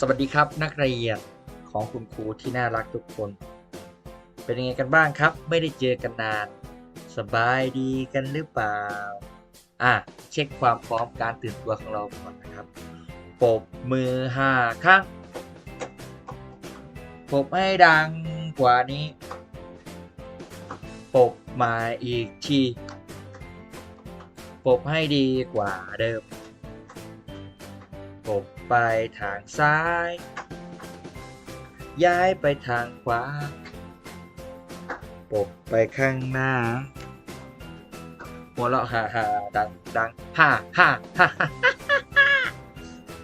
สวัสดีครับนักเรียนของคุณครูที่น่ารักทุกคน เป็นยังไงกันบ้างครับ ไม่ได้เจอกันนาน สบายดีกันหรือเปล่า อะ เช็คความพร้อมการตื่นตัวของเราก่อนนะครับปบมือห้าครั้งปบให้ดังกว่านี้ปบมาอีกทีปบให้ดีกว่าเดิม ไปทางซ้าย ย้ายไปทางขวาปบไปข้างหน้า หัวเราะฮ่าฮ่าดังดังฮ่าฮ่าฮ่าฮ่าฮ่า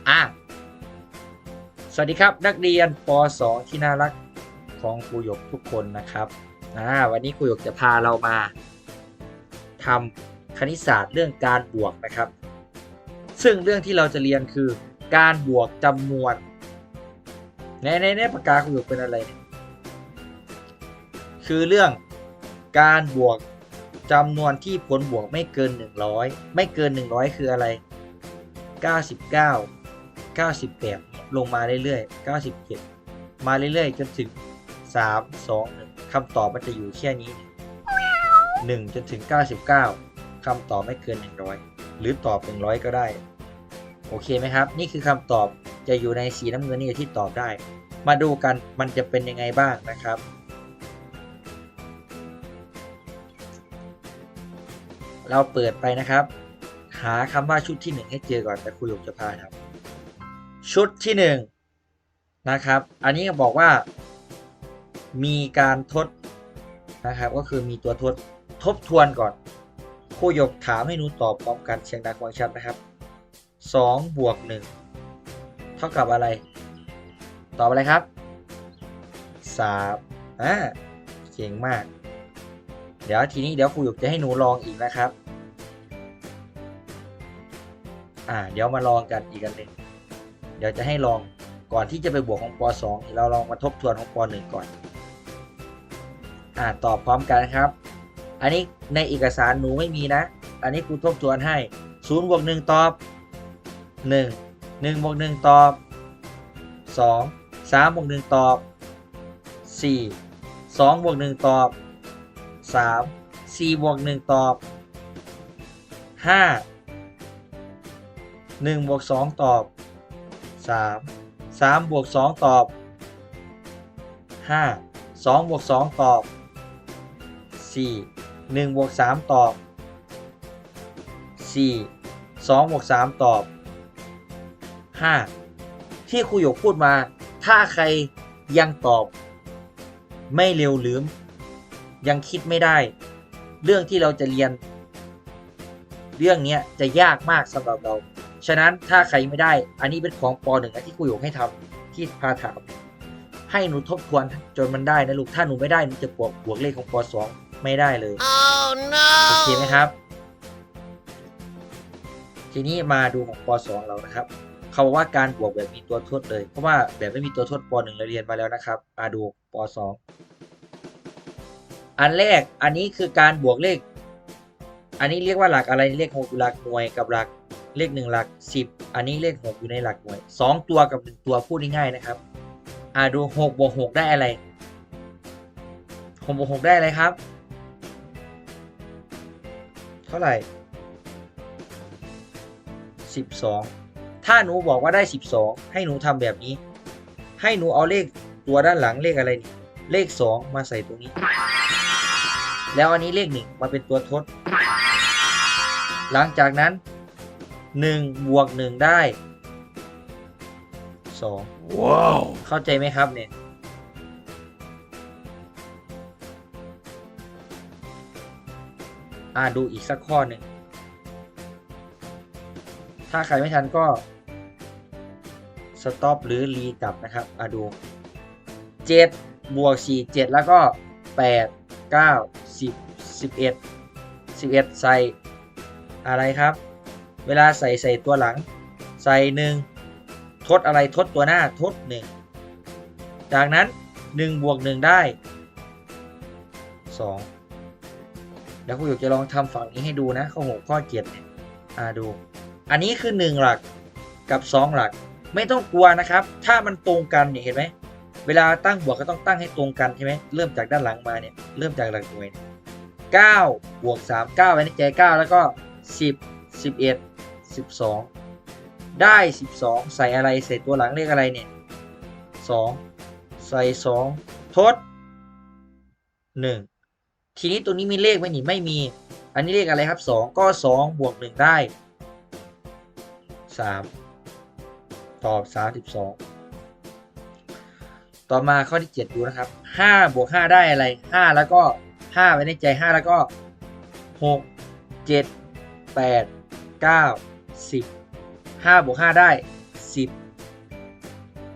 อะสวัสดีครับนักเรียนป .2 ที่น่ารักของครูหยกทุกคนนะครับอ่าวันนี้ครูหยกจะพาเรามาทำคณิตศาสตร์เรื่องการบวกนะครับ ซึ่งเรื่องที่เราจะเรียนคือ การบวกจำนวนในในในปากกาคุณอยู่เป็นอะไร คือเรื่องการบวกจำนวนที่ผลบวกไม่เกิน 100 ไม่เกิน 100 คืออะไร 99 98 ลงมาเรื่อยๆ 97 มาเรื่อยๆ จนถึง 3 2 1คำตอบมันจะอยู่แค่นี้ 1 จนถึง 99 คำตอบไม่เกิน 100 หรือตอบ 100 ก็ได้ อเคไหมครับ นี่คือคำตอบจะอยู่ในสีน้ำเงินนี่ที่ตอบได้ มาดูกันมันจะเป็นยังไงบ้างนะครับ เราเปิดไปนะครับ หาคำว่าชุดที่หนึ่งให้เจอก่อนแต่ครูหยกจะพาครับ ชุดที่หนึ่งนะครับ อันนี้บอกว่า มีการทดนะครับ ก็คือมีตัวทดทบทวนก่อนครูหยกถามให้หนูตอบพร้อมกันเสียงดังฟังชัดนะครับ สองบวกหนึ่งเท่ากับอะไร ตอบอะไรครับสามอ่าเก่งมาก เดี๋ยวทีนี้เดี๋ยวครูหยกจะให้หนูลองอีกนะครับ อ่า เดี๋ยวมาลองกันอีกอันหนึ่งเดี๋ยวจะให้ลองก่อนที่จะไปบวกของป .2 เราลองมาทบทวนของป .1 ก่อน อ่าตอบพร้อมกันครับ อันนี้ในเอกสารหนูไม่มีนะ อันนี้ครูทบทวนให้0บวก1ตอบ หนึ่งหนึ่งบวกหนึ่งตอบสองสามบวกหนึ่งตอบสี่สองบวกหนึ่งตอบสามสี่บวกหนึ่งตอบห้าหนึ่งบวกสองตอบสามสามบวกสองตอบห้าสองบวกสองตอบสี่หนึ่งบวกสามตอบสี่สองบวกสามตอบ 5 ที่ครูหยกพูดมา ถ้าใครยังตอบ ไม่เร็วหรือยังคิดไม่ได้ เรื่องที่เราจะเรียน เรื่องเนี้ยจะยากมากสำหรับเรา ฉะนั้นถ้าใครไม่ได้ อันนี้เป็นของป .1 นะที่ครูหยกให้ทำที่พาถามให้หนูทบทวนจนมันได้นะลูก ถ้าหนูไม่ได้หนูจะบวกบวกเลขของป .2 ไม่ได้เลย Oh no! โอเคไหมครับ ทีนี้มาดูของป .2 เรานะครับ เขาบอกว่าการบวกแบบมีตัวทดเลย เพราะว่าแบบไม่มีตัวทดป .1 เราเรียนมาแล้วนะครับมาดูป .2 อันแรกอันนี้คือการบวกเลข อันนี้เรียกว่าหลักอะไรเลขหกอยู่หลักหน่วยกับหลักเลขหนึ่งหลักสิบอันนี้เลขหกอยู่ในหลักหน่วยสองตัวกับหนึ่งตัวพูดง่ายๆนะครับอ่าดูหกบวกหกได้อะไรหกบวกหกได้อะไรครับ เท่าไหร่12 ถ้าหนูบอกว่าได้ 12 ให้หนูทำแบบนี้ ให้หนูเอาเลขตัวด้านหลังเลขอะไรนี่ เลข 2 มาใส่ตรงนี้ แล้วอันนี้เลข1มาเป็นตัวทด หลังจากนั้น1บวก1ได้2 Wow! เข้าใจไหมครับเนี่ยอ่าดูอีกสักข้อหนึ่ง ถ้าใครไม่ทันก็ สต็อปหรือรีกลับนะครับอ่าดู 7 บวก 4 7 แล้วก็ 8 9 10 11 11 ใส่อะไรครับ เวลาใส่ใส่ตัวหลัง ใส่หนึ่งทดอะไรทดตัวหน้าทดหนึ่งจากนั้น 1 บวก 1 ได้ 2 แล้วครูหยกจะลองทำฝั่งนี้ให้ดูนะ ข้อ6ข้อ7เนี่ยอ่าดู อันนี้คือ 1 หลักกับ 2 หลัก ไม่ต้องกลัวนะครับ ถ้ามันตรงกันเนี่ยเห็นไหมเวลาตั้งบวกก็ต้องตั้งให้ตรงกันใช่ไหมเริ่มจากด้านหลังมาเนี่ยเริ่มจากหลักหน่วยเนี่ยเก้าบวกสามเก้าไว้ในใจเก้าแล้วก็สิบสิบเอ็ดสิบสองได้สิบสองใส่อะไรใส่ตัวหลังเลขอะไรเนี่ยสองใส่สองทดหนึ่งทีนี้ตัวนี้มีเลขไหมนี่ไม่มี อันนี้เลขอะไรครับสองก็สองบวกหนึ่งได้สาม ตอบสามสิบสองต่อมาข้อที่เจ็ดดูนะครับห้าบวกห้าได้อะไรห้าแล้วก็ห้าไว้ในใจห้าแล้วก็หกเจ็ดแปดเก้าสิบห้าบวกห้าได้สิบ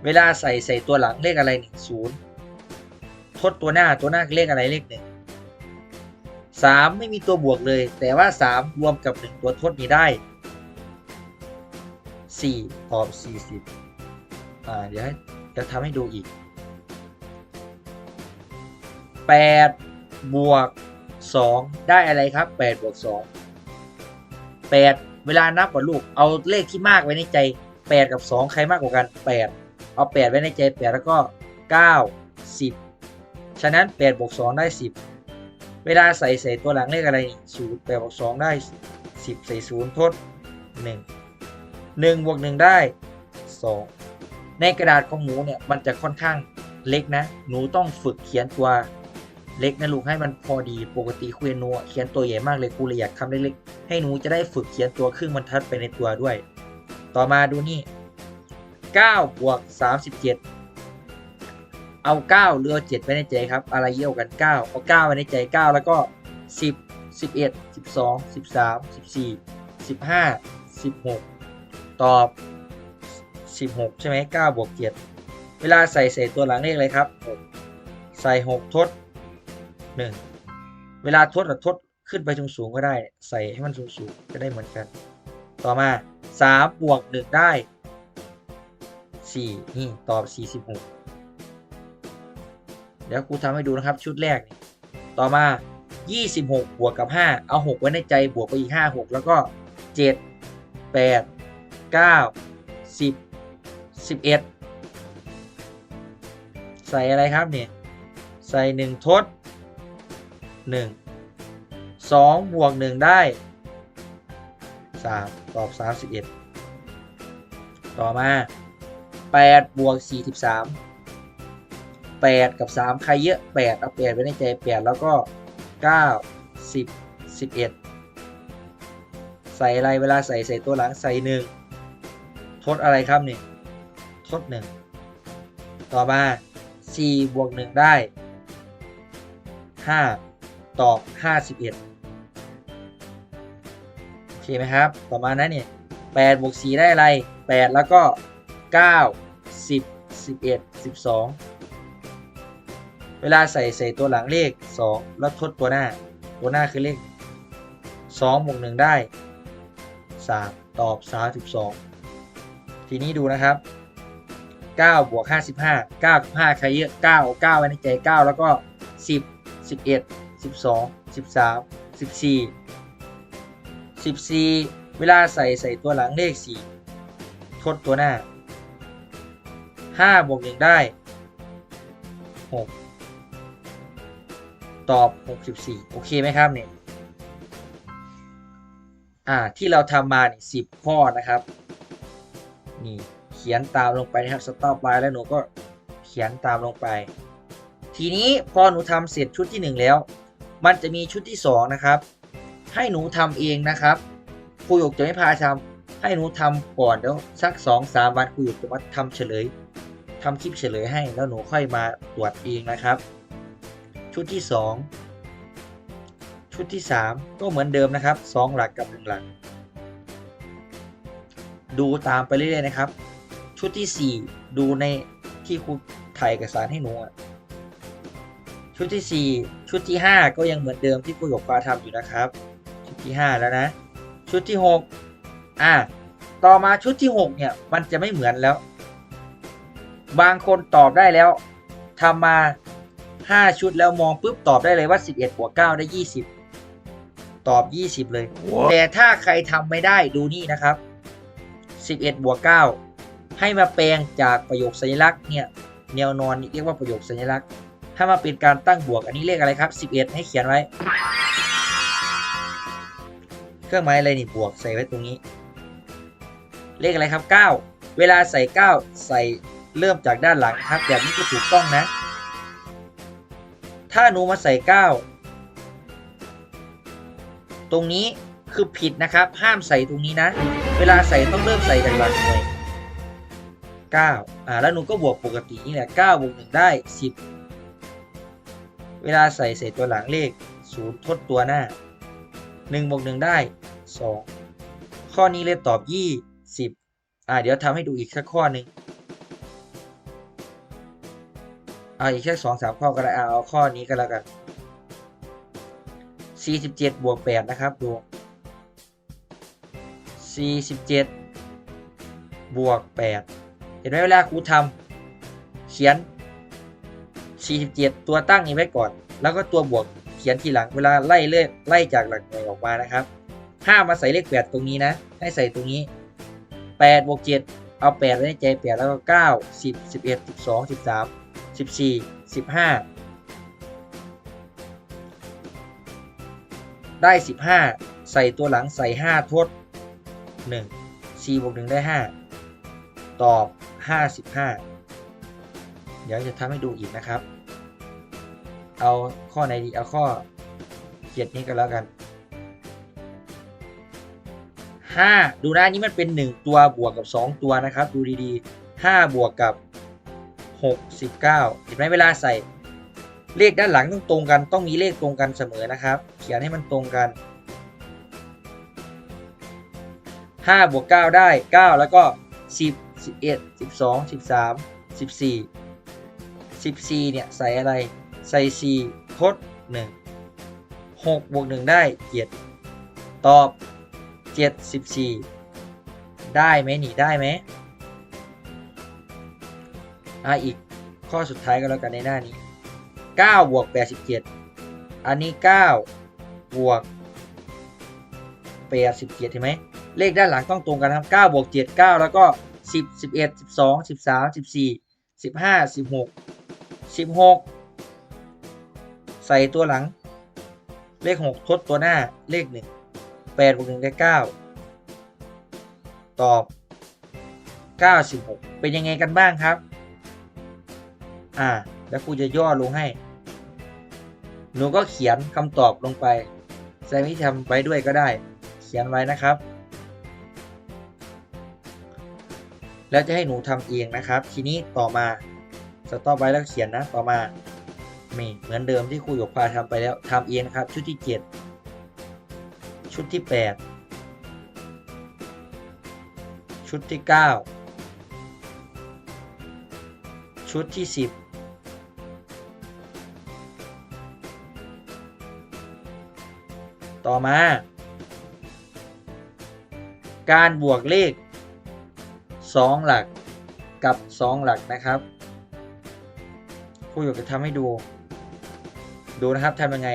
เวลาใส่ใส่ตัวหลังเลขอะไรหนึ่งศูนย์ทดตัวหน้าตัวหน้าเลขอะไรเลขหนึ่งสามไม่มีตัวบวกเลย แต่ว่าสามรวมกับหนึ่งตัวทดนี้ได้ สี่ตอบสี่สิบอ่า เดี๋ยวให้จะทำให้ดูอีกแปดบวกสองได้อะไรครับแปดบวกสองแปดเวลานับก่อนลูก เอาเลขที่มากไว้ในใจแปดกับสองใครมากกว่ากันแปดเอาแปดไว้ในใจแปดแล้วก็เก้าสิบฉะนั้นแปดบวกสองได้สิบเวลาใส่ใส่ตัวหลังเลขอะไรศูนย์แปดบวกสองได้สิบใส่ศูนย์ทดห นึ่งหนึ่งบวกหนึ่งได้สองในกระดาษของหมูเนี่ยมันจะค่อนข้างเล็กนะ หนูต้องฝึกเขียนตัวเล็กนะลูกให้มันพอดีปกติคุยนัวเขียนตัวใหญ่มากเลยครูเลยอยากทำเล็กๆให้หนูจะได้ฝึกเขียนตัวครึ่งบรรทัดไปในตัวด้วย ต่อมาดูนี่9บวก37 เอา9หรือเอา7ไว้ในใจครับ อะไรเยี่ยวกัน 9 เอา 9 ไว้ในใจ 9 แล้วก็ 10 11 12 13 14 15 16 ตอบ 16 ใช่ไหม9บวก7เวลาใส่ใส่ตัวหลังเลขอะไรครับ6ใส่ 6 ทด 1 เวลาทดอะทดขึ้นไปสูงๆก็ได้ ใส่ให้มันสูงๆก็ได้เหมือนกัน ต่อมา 3 บวก 1 ได้ 4 นี่ ตอบ 46 เดี๋ยวครูทำให้ดูนะครับชุดแรก ต่อมา 26 บวกกับ 5 เอา 6 ไว้ในใจบวกไปอีก 5 6 แล้วก็ 7 8 9 10 11ใส่อะไรครับเนี่ยใส่1ทด1 2บวก1ได้3ตอบ31ต่อมา8บวก43 8กับ3ใครเยอะ8เอา8ไว้ในใจ8แล้วก็9 10 11ใส่อะไรเวลาใส่ใส่ตัวหลังใส่1ท ดอะไรครับนี่ทด1ต่อมา 4 บวก 1 ได้ 5 ตอบ 51 โอเคไหมครับ ต่อมานะเนี่ย8บวก 4 ได้อะไร 8 แล้วก็ 9 10 11 12 เวลาใส่ใส่ตัวหลังเลข 2 แล้วทดตัวหน้า ตัวหน้าคือเลข2บวก 1 ได้ 3 ตอบ 32 ทีนี้ดูนะครับ9บวก55 9กับ5ใครเยอะ9 9ไว้ในใจ9แล้วก็ 10 11 12 13 14 14 เวลาใส่ใส่ตัวหลังเลข 4 ทดตัวหน้า 5 บวก1ได้ 6 ตอบ 64 โอเคไหมครับเนี่ยอ่าที่เราทำมาเนี่ย10 ข้อนะครับ นี่เขียนตามลงไปนะครับสต็อปไว้แล้วหนูก็เขียนตามลงไป ทีนี้พอหนูทำเสร็จชุดที่ 1 แล้ว มันจะมีชุดที่ 2 นะครับ ให้หนูทำเองนะครับครูหยกจะไม่พาทำให้หนูทำก่อนแล้วสัก2-3วันครูหยกจะมาทำเฉลยทำคลิปเฉลยให้แล้วหนูค่อยมาตรวจเองนะครับ ชุดที่ 2 ชุดที่ 3 ก็เหมือนเดิมนะครับ 2 หลักกับ1หลัก ดูตามไปเรื่อยๆนะครับ ชุดที่ 4 ดูในที่ครูถ่ายเอกสารให้หนูอะชุดที่ 4 ชุดที่ 5 ก็ยังเหมือนเดิมที่ครูหยกปาทำอยู่นะครับ ชุดที่ 5 แล้วนะ ชุดที่ 6 อะต่อมาชุดที่ 6 เนี่ย มันจะไม่เหมือนแล้ว บางคนตอบได้แล้วทำมา 5 ชุดแล้วมองปุ๊บตอบได้เลยว่า 11บวก9ได้ 20 ตอบ 20 เลย แต่ถ้าใครทำไม่ได้ดูนี่นะครับ 11 บวก 9 ให้มาแปลงจากประโยคสัญลักษณ์เนี่ยแนวนอนเรียกว่าประโยคสัญลักษณ์ ถ้ามาเป็นการตั้งบวกอันนี้เลขอะไรครับ 11 ให้เขียนไว้ เครื่องหมายอะไรนี่บวกใส่ไว้ตรงนี้ เลขอะไรครับ 9 เวลาใส่ 9 ใส่เริ่มจากด้านหลังครับแบบนี้ก็ถูกต้องนะ ถ้าหนูมาใส่ 9 ตรงนี้คือผิดนะครับ ห้ามใส่ตรงนี้นะ เวลาใส่ต้องเริ่มใส่จากหลังหน่วย9อ่าแล้วหนูก็บวกปกตินี่แหละ9บวก1ได้ 10 เวลาใส่ใส่ตัวหลังเลข0ทดตัวหน้า1บวก1ได้ 2 ข้อนี้เลยตอบ 20 อ่าเดี๋ยวทำให้ดูอีกสักข้อหนึ่งเอาอีกแค่สองสามข้อก็ได้เอาเอาข้อนี้ก็แล้วกัน47บวก8นะครับดู 47 บวก 8 เห็นไหมเวลาครูทำเขียน 47 ตัวตั้งนี้ไว้ก่อน แล้วก็ตัวบวกเขียนทีหลังเวลาไล่เลขไล่จากหลักหน่วยออกมานะครับห้ามมาใส่เลข 8 ตรงนี้นะ ให้ใส่ตรงนี้ 8 บวก 7 เอา 8 ไว้ในใจ 8 แล้วก็ 9 10 11 12 13 14 15 ได้ 15 ใส่ตัวหลังใส่ 5 ทด 1 4บวก1ได้5ตอบ55เดี๋ยวจะทำให้ดูอีกนะครับ เอาข้อไหนดีเอาข้อเกียรนี้ก็แล้วกัน5ดูนะนี้มันเป็น1ตัวบวกกับ2ตัวนะครับ ดูดีๆ5บวกกับ69เห็นไหมเวลาใส่เลขด้านหลังต้องตรงกัน ต้องมีเลขตรงกันเสมอนะครับ เขียนให้มันตรงกัน 5บวก9ได้ 9 แล้วก็ 10 11 12 13 14 14เนี่ยใส่อะไร ใส่4ทด1 6บวก1ได้ 7 ตอบ 74 ได้ไหมหนีได้ไหมอะอีกข้อสุดท้ายก็แล้วกันในหน้านี้ 9 บวก 87 อันนี้ 9 บวก 87เห็นไหม เลขด้านหลังต้องตรงกันครับ9บวก7 9 แล้วก็ 10 11 12 13 14 15 16 16 ใส่ตัวหลัง เลข 6 ทดตัวหน้าเลข 1 8บวก1ได้ 9 ตอบ 96 เป็นยังไงกันบ้างครับ อ่า แล้วครูจะย่อลงให้ หนูก็เขียนคำตอบลงไปใส่วิธีทำไว้ด้วยก็ได้ เขียนไว้นะครับ แล้วจะให้หนูทำเองนะครับ ทีนี้ต่อมาสต็อปไว้แล้วเขียนนะต่อมามีเหมือนเดิมที่ครูหยกพาทำไปแล้วทำเองนะครับ ชุดที่ 7 ชุดที่ 8 ชุดที่ 9 ชุดที่ 10ต่อมา การบวกเลข 2 หลักกับ 2 หลักนะครับครูอยากจะทำให้ดู ดูนะครับทำยังไง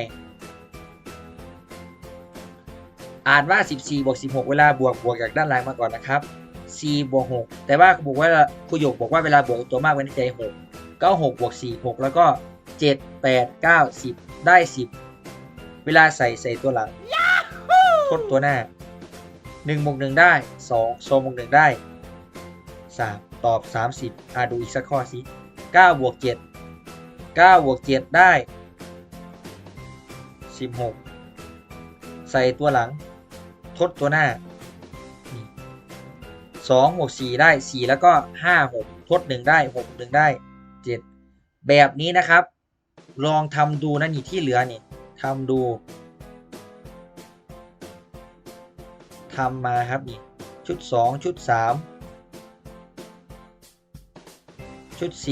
อ่านว่า 14บวก16 เวลาบวกบวกจากด้านล่างมาก่อนนะครับ4บวก6แต่ว่าครูบอกว่าครูหยกบอกว่าเวลาบวกตัวมากไว้ในใจ 6 ก็6บวก4 6 แล้วก็ 7 8 9 10 ได้ 10 เวลาใส่ใส่ตัวหลังทดตัวหน้า1บวก1ได้2 2บวก1ได้ 3 ตอบ 30อ่าดูอีกสักข้อสิ9บวก7 9บวก7 ได้ 16 ใส่ตัวหลัง ทดตัวหน้า2บวก4ได้ 4 แล้วก็ 5 6 ทด 1 ได้ 6 1 ได้ 7 แบบนี้นะครับ ลองทำดูนะนี่ที่เหลือนี่ทำดูทำมาครับนี่ชุด 2 ชุด 3 ชุด 4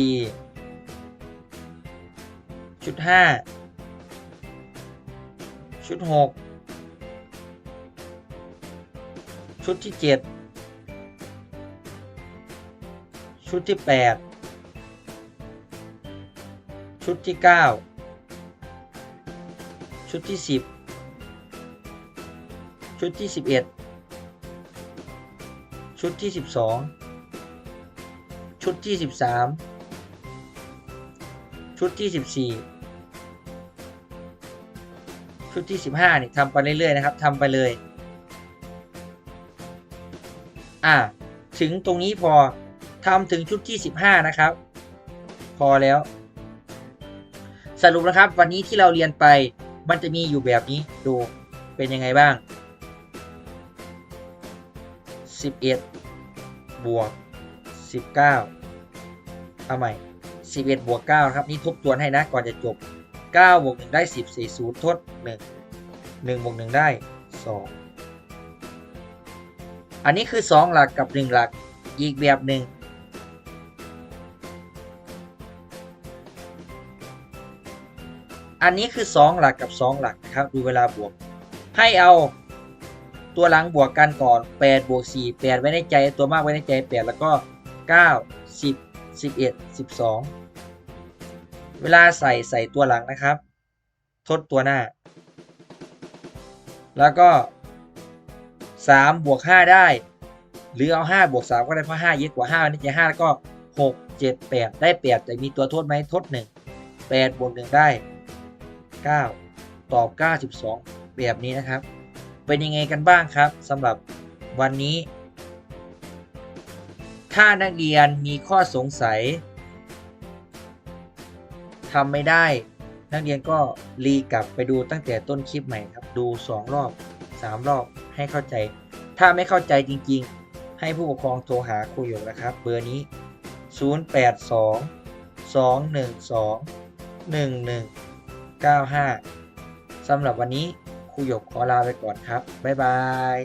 ชุด 5 ชุด 6 ชุดที่ 7 ชุดที่ 8 ชุดที่ 9 ชุดที่ 10 ชุดที่ 11 ชุดที่ 12 ชุดที่สิบสามชุดที่สิบสี่ชุดที่สิบห้านี่ทำไปเรื่อยๆนะครับทำไปเลย อ่า ถึงตรงนี้พอทำถึงชุดที่สิบห้านะครับ พอแล้ว สรุปนะครับ วันนี้ที่เราเรียนไปมันจะมีอยู่แบบนี้ดูเป็นยังไงบ้าง 11 บวก 19 เอาใหม่ 11 บวก 9 นะครับ นี่ทบทวนให้นะ ก่อนจะจบ 9 บวก 1 ได้ 10 4 0 ทด 1 1 บวก 1 ได้ 2 อันนี้คือ 2 หลักกับ 1 หลัก อีกแบบหนึ่งอันนี้คือ 2 หลักกับ 2 หลักนะครับ ดูเวลาบวก ให้เอาตัวหลังบวกกันก่อน 8 บวก 4 8 ไว้ในใจ ตัวมากไว้ในใจ 8 แล้วก็ 9 10 11 12 เวลาใส่ใส่ตัวหลังนะครับ ทดตัวหน้า แล้วก็ 3 บวก 5 ได้ หรือเอา 5 บวก 3 ก็ได้เพราะ5เยอะกว่า5นี่จะ5แล้วก็ 6 7 8 ได้ 8 แต่มีตัวทดไหมทด 1 8 บวก 1 ได้ 9 ตอบ 92 แบบนี้นะครับ เป็นยังไงกันบ้างครับสำหรับวันนี้ ถ้านักเรียนมีข้อสงสัยทำไม่ได้ นักเรียนก็รีกลับไปดูตั้งแต่ต้นคลิปใหม่ครับ ดู 2 รอบ 3 รอบให้เข้าใจ ถ้าไม่เข้าใจจริงๆ ให้ผู้ปกครองโทรหาครูหยกนะครับ เบอร์นี้ 082 212 1195สำหรับวันนี้ครูหยกขอลาไปก่อนครับ บ๊ายบาย